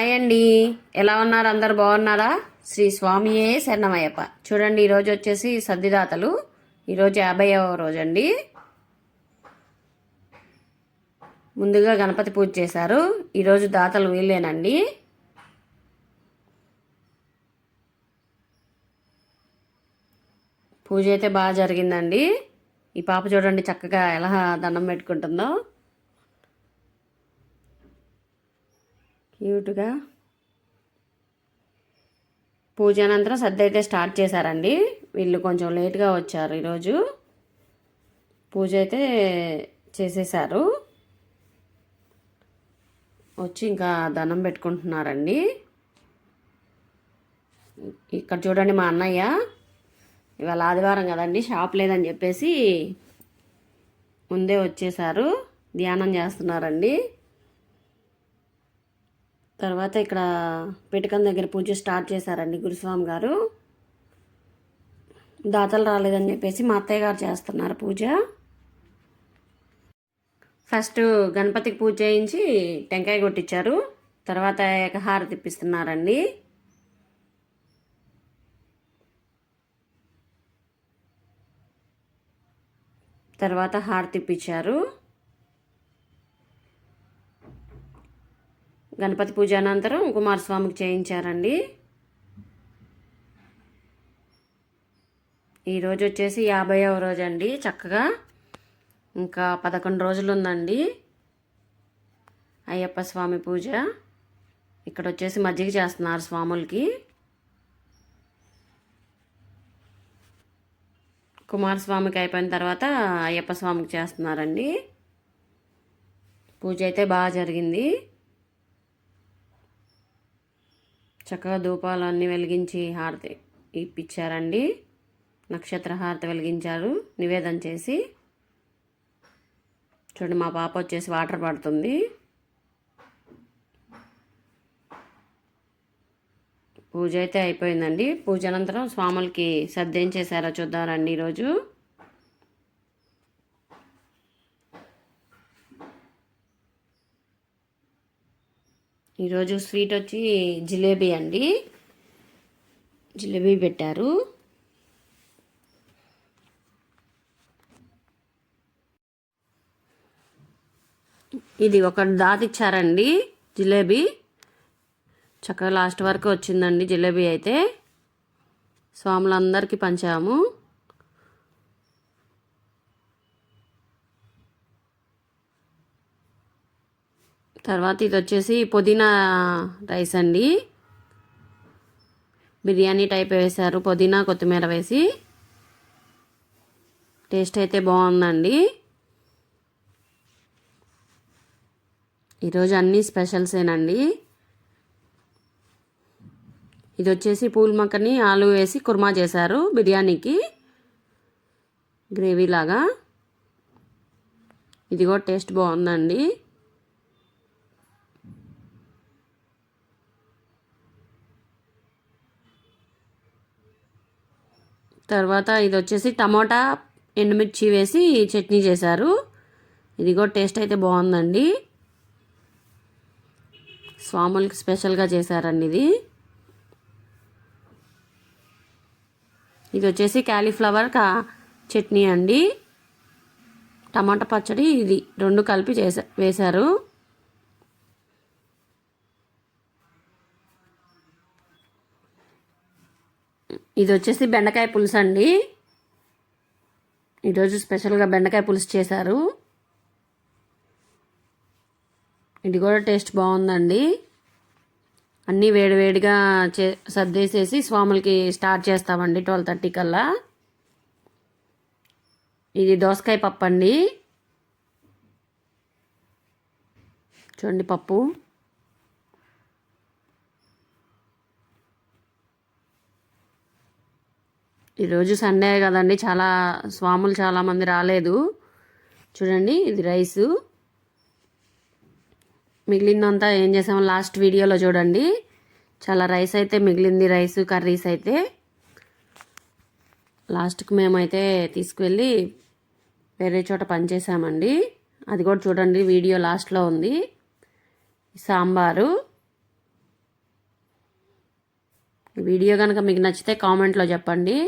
Hi అండి. ఎలా ఉన్నారు? అందరు బాగున్నారా? శ్రీ స్వామియే శరణమయ్యప్ప. చూడండి ఈరోజు వచ్చేసి సద్దిదాతలు ఈరోజు యాభైవ రోజు అండి ముందుగా గణపతి పూజ చేశారు. ఈరోజు దాతలు వీళ్ళేనండి. పూజ అయితే బాగా జరిగిందండి. ఈ పాప చూడండి చక్కగా ఎలా దండం పెట్టుకుంటుందో. క్యూట్గా పూజ అనంతరం సర్ది అయితే స్టార్ట్ చేశారండి. వీళ్ళు కొంచెం లేట్గా వచ్చారు ఈరోజు. పూజ అయితే చేసేసారు. వచ్చి ఇంకా దండం పెట్టుకుంటున్నారండి. ఇక్కడ చూడండి మా అన్నయ్య. ఇవాళ ఆదివారం కదండి షాప్ లేదని చెప్పేసి ముందే వచ్చేసారు. ధ్యానం చేస్తున్నారండి. తర్వాత ఇక్కడ పిటకం దగ్గర పూజ స్టార్ట్ చేశారండి గురుస్వామి గారు. దాతలు రాలేదని చెప్పేసి మా అత్తయ్య గారు చేస్తున్నారు పూజ. ఫస్ట్ గణపతికి పూజ చేయించి టెంకాయ కొట్టించారు. తర్వాత ఏకహారతి ఇప్పిస్తున్నారండి. తర్వాత హారతి ఇప్పించారు. గణపతి పూజ అనంతరం కుమారస్వామికి చేయించారండి. ఈరోజు వచ్చేసి యాభైవ రోజు అండి చక్కగా. ఇంకా పదకొండు రోజులు ఉందండి అయ్యప్ప స్వామి పూజ. ఇక్కడ వచ్చేసి మజ్జిగ చేస్తున్నారు స్వాములకి. కుమారస్వామికి అయిపోయిన తర్వాత అయ్యప్ప స్వామికి చేస్తున్నారండి. పూజ అయితే బాగా జరిగింది. చక్కగా ధూపాలు అన్నీ వెలిగించి హారతి ఇప్పించారండి. నక్షత్ర హారతి వెలిగించారు. నివేదన చేసి చూడండి మా పాప వచ్చేసి వాటర్ పడుతుంది. పూజ అయితే అయిపోయిందండి. పూజ అనంతరం స్వాములకి సర్దేం చేశారో చూద్దామండి ఈరోజు. ఈరోజు స్వీట్ వచ్చి జిలేబీ అండి. జిలేబీ పెట్టారు. ఇది ఒక దాత ఇచ్చారండి జిలేబీ. చక్కగా లాస్ట్ వరకు వచ్చిందండి జిలేబీ అయితే. స్వాములందరికీ పంచాము. తర్వాత ఇది వచ్చేసి పుదీనా రైస్ అండి. బిర్యానీ టైప్ వేశారు. పుదీనా కొత్తిమీర వేసి టేస్ట్ అయితే బాగుందండి. ఈరోజు అన్నీ స్పెషల్సేనండి ఇది వచ్చేసి పూల్ మక్కని ఆలు వేసి కుర్మా చేశారు బిర్యానీకి. గ్రేవీ లాగా ఇది కూడా టేస్ట్ బాగుందండి. తర్వాత ఇది వచ్చేసి టమోటా ఎండుమిర్చి వేసి చట్నీ చేశారు. ఇది కూడా టేస్ట్ అయితే బాగుందండి. స్వాములకి స్పెషల్గా చేశారండి ఇది. ఇది వచ్చేసి క్యాలీఫ్లవర్ కా చట్నీ అండి. టమాటా పచ్చడి ఇది రెండు కలిపి చేసా వేశారు. ఇది వచ్చేసి బెండకాయ పులుసు అండి. ఈరోజు స్పెషల్గా బెండకాయ పులుసు చేశారు. ఇది కూడా టేస్ట్ బాగుందండి. అన్నీ వేడివేడిగా చే సర్దేసేసి స్వాములకి స్టార్ట్ చేస్తామండి ట్వెల్వ్ థర్టీ కల్లా. ఇది దోసకాయ పప్పు అండి చూడండి పప్పు. ఈరోజు సండే కదండి చాలా స్వాములు చాలామంది రాలేదు. చూడండి ఇది రైసు. మిగిలిందంతా ఏం చేసామో లాస్ట్ వీడియోలో చూడండి. చాలా రైస్ అయితే మిగిలింది రైస్ కర్రీస్ అయితే. లాస్ట్కి మేమైతే తీసుకువెళ్ళి వేరే చోట పనిచేసామండి అది కూడా చూడండి వీడియో లాస్ట్లో ఉంది. సాంబారు. వీడియో కనుక మీకు నచ్చితే కామెంట్లో చెప్పండి.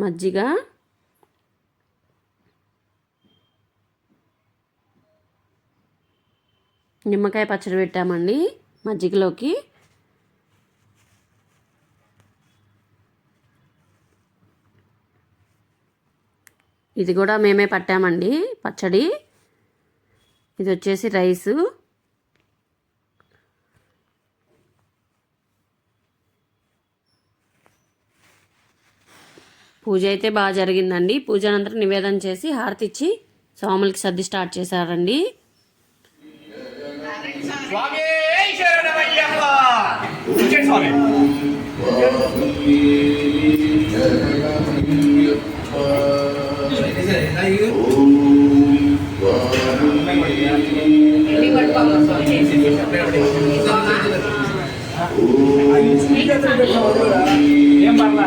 మజ్జిగ. నిమ్మకాయ పచ్చడి పెట్టామండి మజ్జిగలోకి. ఇది కూడా మేమే పట్టామండి పచ్చడి. ఇది వచ్చేసి రైసు. పూజ అయితే బాగా జరిగిందండి. పూజ అనంతరం నివేదన చేసి హారతి ఇచ్చి స్వాములకి సర్ది స్టార్ట్ చేశారండి. స్వామి స్వామి. ఏం పర్లా?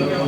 ఉంటారు కదా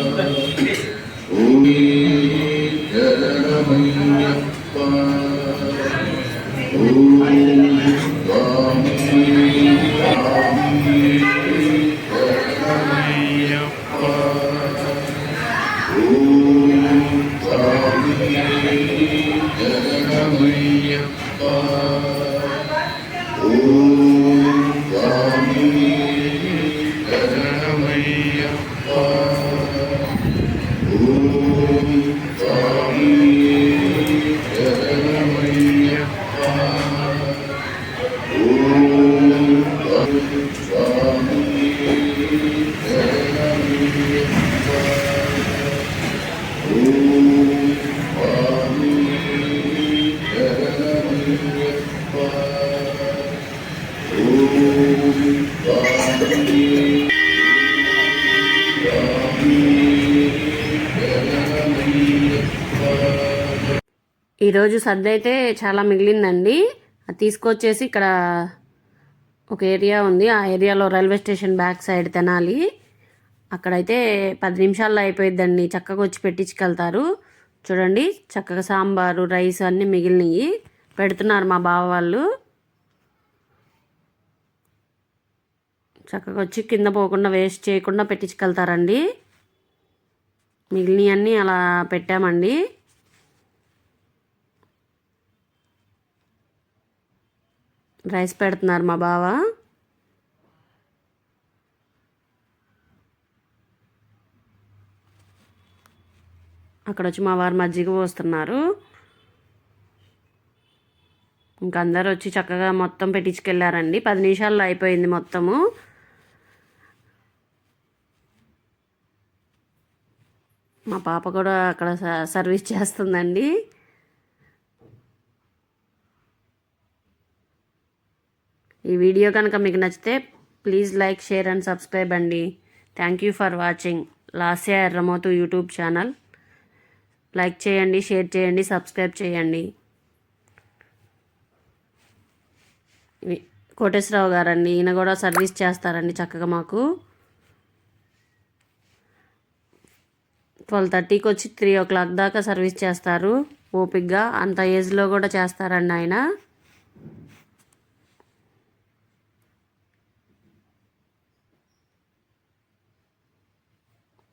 ఈరోజు సర్ది అయితే చాలా మిగిలిందండి. అది తీసుకొచ్చేసి ఇక్కడ ఒక ఏరియా ఉంది. ఆ ఏరియాలో రైల్వే స్టేషన్ బ్యాక్ సైడ్ తినాలి. అక్కడైతే పది నిమిషాల్లో అయిపోయిద్దండి. చక్కగా వచ్చి పెట్టించుకెళ్తారు. చూడండి చక్కగా సాంబారు రైస్ అన్నీ మిగిలినవి పెడుతున్నారు మా బావ వాళ్ళు. చక్కగా వచ్చి కింద పోకుండా వేస్ట్ చేయకుండా పెట్టించుకెళ్తారండి. మిగిలినవన్నీ అలా పెట్టామండి. రైస్ పెడుతున్నారు మా బావ. అక్కడ వచ్చి మా వారు మజ్జిగ పోస్తున్నారు. ఇంక అందరు వచ్చి చక్కగా మొత్తం పెట్టించుకెళ్ళారండి. పది నిమిషాల్లో అయిపోయింది మొత్తము. మా పాప కూడా అక్కడ స- సర్వీస్ చేస్తుందండి. ఈ వీడియో కనుక మీకు నచ్చితే please like share and subscribe అండి. Thank you for watching Lasya Erramothu YouTube channel. Like చేయండి షేర్ చేయండి సబ్స్క్రైబ్ చేయండి. కోటేశ్వరరావు గారండి ఈయన కూడా సర్వీస్ చేస్తారండి చక్కగా మాకు. ట్వెల్వ్ థర్టీకి వచ్చి త్రీ ఓ క్లాక్ దాకా సర్వీస్ చేస్తారు. ఓపిక్గా అంత ఏజ్లో కూడా చేస్తారండి ఆయన.